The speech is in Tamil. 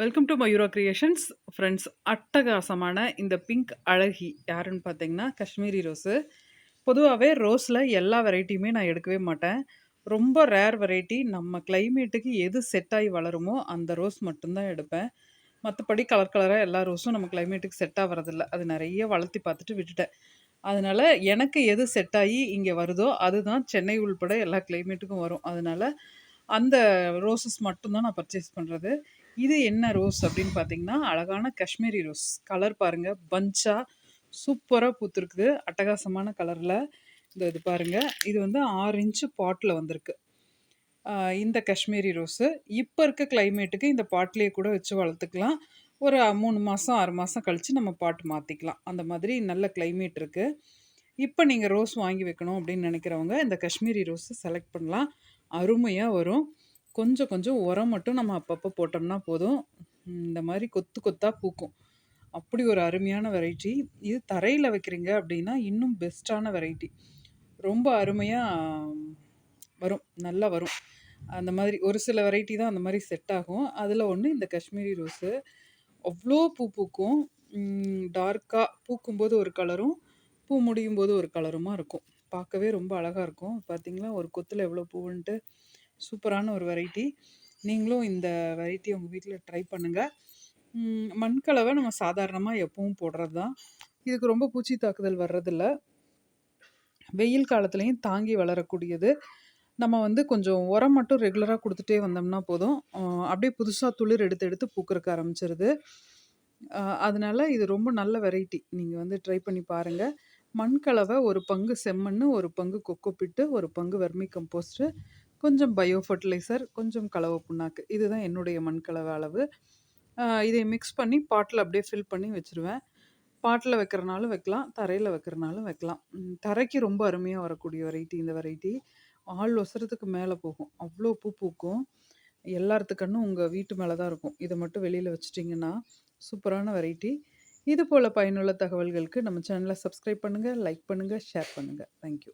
Welcome to Mayura creations friends அட்டகாசமான இந்த பிங்க் அழகி யாருன்னு பார்த்தீங்கன்னா காஷ்மீரி ரோஸு. பொதுவாகவே ரோஸில் எல்லா வெரைட்டியுமே நான் எடுக்கவே மாட்டேன். ரொம்ப ரேர் வெரைட்டி நம்ம கிளைமேட்டுக்கு எது செட் ஆகி வளருமோ அந்த ரோஸ் மட்டும்தான் எடுப்பேன். மற்றபடி கலர் கலராக எல்லா ரோஸும் நம்ம கிளைமேட்டுக்கு செட் ஆகிறதில்ல அது நிறைய வளர்த்தி பார்த்துட்டு விட்டுட்டேன். அதனால் எனக்கு எது செட் ஆகி இங்கே வருதோ அதுதான் சென்னை உள்பட எல்லா கிளைமேட்டுக்கும் வரும். அதனால் அந்த ரோஸஸ் மட்டும்தான் நான் பர்ச்சேஸ் பண்ணுறது இது என்ன ரோஸ் அப்படின்னு பார்த்தீங்கன்னா அழகான காஷ்மீரி ரோஸ். கலர் பாருங்கள் பஞ்சாக சூப்பராக பூத்துருக்குது. அட்டகாசமான கலரில் இந்த இது பாருங்கள் இது வந்து ஆறு இன்ச்சு பாட்டில் வந்திருக்கு. இந்த காஷ்மீரி ரோஸு. இப்போ இருக்க கிளைமேட்டுக்கு இந்த பாட்டிலே கூட வச்சு வளர்த்துக்கலாம். ஒரு மூணு மாதம் ஆறு மாதம் கழித்து நம்ம பாட்டு மாற்றிக்கலாம் அந்த மாதிரி நல்ல கிளைமேட் இருக்குது இப்போ நீங்கள் ரோஸ் வாங்கி வைக்கணும் அப்படின்னு நினைக்கிறவங்க இந்த காஷ்மீரி ரோஸை செலக்ட் பண்ணலாம். அருமையாக வரும். கொஞ்சம் கொஞ்சம் உரம் மட்டும் நம்ம அப்பப்போ போட்டோம்னா போதும். இந்த மாதிரி கொத்து கொத்தாக பூக்கும். அப்படி ஒரு அருமையான வெரைட்டி இது தரையில் வைக்கிறீங்க அப்படின்னா இன்னும் பெஸ்ட்டான வெரைட்டி ரொம்ப அருமையாக வரும். நல்லா வரும். அந்த மாதிரி ஒரு சில வெரைட்டி தான் அந்த மாதிரி செட் ஆகும். அதில் ஒன்று இந்த காஷ்மீரி ரோஸு. அவ்வளோ பூ பூக்கும். டார்க்காக பூக்கும்போது ஒரு கலரும் பூ முடியும் போது ஒரு கலருமாக இருக்கும். பார்க்கவே ரொம்ப அழகாக இருக்கும். பார்த்தீங்களா? ஒரு கொத்தில் எவ்வளோ பூவுன்ட்டு. சூப்பரான ஒரு வெரைட்டி நீங்களும் இந்த வெரைட்டி உங்கள் வீட்டில் ட்ரை பண்ணுங்கள் மண்கலவை நம்ம சாதாரணமாக எப்பவும் போடுறது தான் இதுக்கு ரொம்ப பூச்சி தாக்குதல் வர்றதில்ல. வெயில் காலத்துலேயும் தாங்கி வளரக்கூடியது. நம்ம வந்து கொஞ்சம் உரம் மட்டும் ரெகுலராக கொடுத்துட்டே வந்தோம்னா போதும். அப்படியே புதுசாக துளிர் எடுத்து எடுத்து பூக்கிறக்க ஆரம்பிச்சிருது. அதனால் இது ரொம்ப நல்ல வெரைட்டி நீங்கள் வந்து ட்ரை பண்ணி பாருங்கள் மண்கலவை ஒரு பங்கு செம்மண் ஒரு பங்கு கொக்கோப்பிட்டு ஒரு பங்கு வெர்மி கம்போஸ்ட்டு கொஞ்சம் பயோ ஃபர்டிலைசர் கொஞ்சம் கலவை புண்ணாக்கு இதுதான் என்னுடைய மண்கலவை அளவு. இதை மிக்ஸ் பண்ணி பாட்டில் அப்படியே ஃபில் பண்ணி வச்சுருவேன். பாட்டில் வைக்கிறனாலும் வைக்கலாம் தரையில் வைக்கிறனாலும் வைக்கலாம். தரைக்கு ரொம்ப அருமையாக வரக்கூடிய வெரைட்டி இந்த வெரைட்டி ஆள் ஒசரத்துக்கு மேலே போகும். அவ்வளோ பூ பூக்கும். எல்லாத்துக்கண்ணும் உங்கள் வீட்டு மேலே தான் இருக்கும். இதை மட்டும் வெளியில் வச்சுட்டிங்கன்னா சூப்பரான வெரைட்டி இது போல் பயனுள்ள தகவல்களுக்கு நம்ம சேனலை சப்ஸ்கிரைப் பண்ணுங்கள் லைக் பண்ணுங்கள் ஷேர் பண்ணுங்கள் தேங்க்யூ